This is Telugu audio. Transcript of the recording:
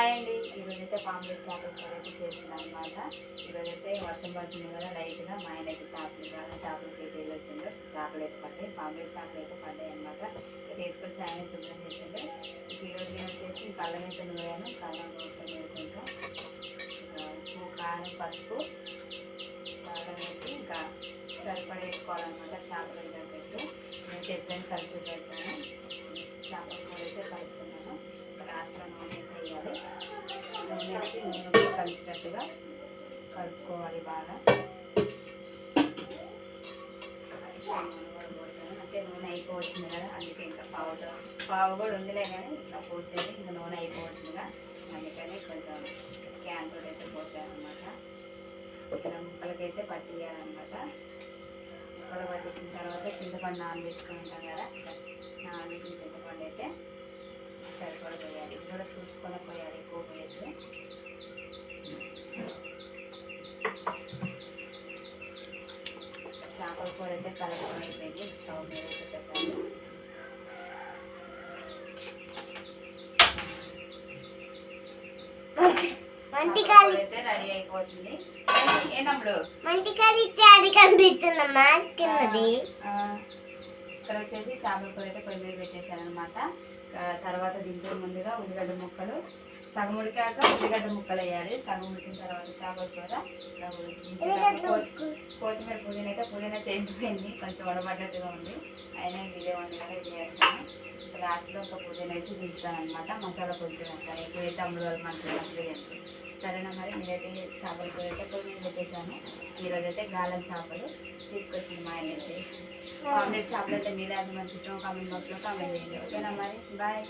హాయ్ అండి ఈరోజైతే పాంప్లెట్ చేపల కూర అయితే చేస్తున్నాను అనమాట ఈరోజైతే వర్షం పడుతుంది కదా లైట్గా మా ఆయన అయితే చేపలు కాదు చేపలు కేజీ వచ్చిందో. చేపలు అయితే పడ్డాయి. పాంప్లెట్ చేపలు అయితే పడ్డాయి అనమాట తీసుకొచ్చి ఆయన శుభ్రం చేసిండే. ఇక ఈరోజు నేను వచ్చేసి కళ్ళం అయితే నూరాను. కళ్ళం కోసం వేసుకుంటాం. ఉప్పు కారం పసుపు కారం వేసి ఇంకా సరిపడి వేసుకోవాలన్నమాట చేపలు పెట్టి నేను చెప్పాను కలిసి పెడతాను. నూనె కలిసేటట్టుగా కలుపుకోవాలి బాగా. అంటే నూనె అయిపోవచ్చింది కదా అందుకే ఇంకా పావు పావు కూడా ఉందిలే కానీ ఇట్లా పోసేది ఇంకా నూనె అయిపోవచ్చిందిగా. అందుకని కొంచెం క్యాన్ కూడా అయితే పోసాను అనమాట ఇలా ముక్కలకైతే పట్టియాలన్నమాట. ముక్కలు పట్టించిన తర్వాత కింద చింతపండు నానబెట్టుకుంటాం కదా చేపల కూర అయితే కలపడం అయిపోయింది స్టవ్ మీద అయితే రెడీ అయిపోతుంది. అది కనిపిస్తుందమ్మా. కిందది ఆ, ఇక్కడ వచ్చేసి చేపల కూర అయితే పొయ్యి మీద పెట్టేశాను అనమాట తర్వాత దింపే ముందుగా ఉల్లిగడ్డ ముక్కలు సగం ఉడికాక ఉల్లిగడ్డ ముక్కలు వేయాలి. సగం ఉడికిన తర్వాత చేపల కూర కొత్తిమీర పుదీనా అయితే పుదీనా తెంపిపోయింది కొంచెం వడబడ్డట్టుగా ఉంది. అయినా ఇదే ఇది వేస్తాను లాస్ట్లో ఒక పుదీనా వేసి దించుతాను అనమాట మసాలా కొంచెం వేస్తాను. ఎక్కువైతే అమ్ముడు వాళ్ళు మనకి నచ్చలేదు ఎందుకు. సరేనా మరి? మీరైతే చేపల కూర అయితే మీద పెట్టేశాను. ఈరోజు అయితే గాలం చేపలు తీసుకొచ్చింది మా ఆయన అయితే ఆమ్లెట్ చేపలు అయితే మీరే అది మంచి ఇష్టం కామెంట్ బాక్స్లో కామెంట్ చేయండి. ఓకేనా మరి? బాయ్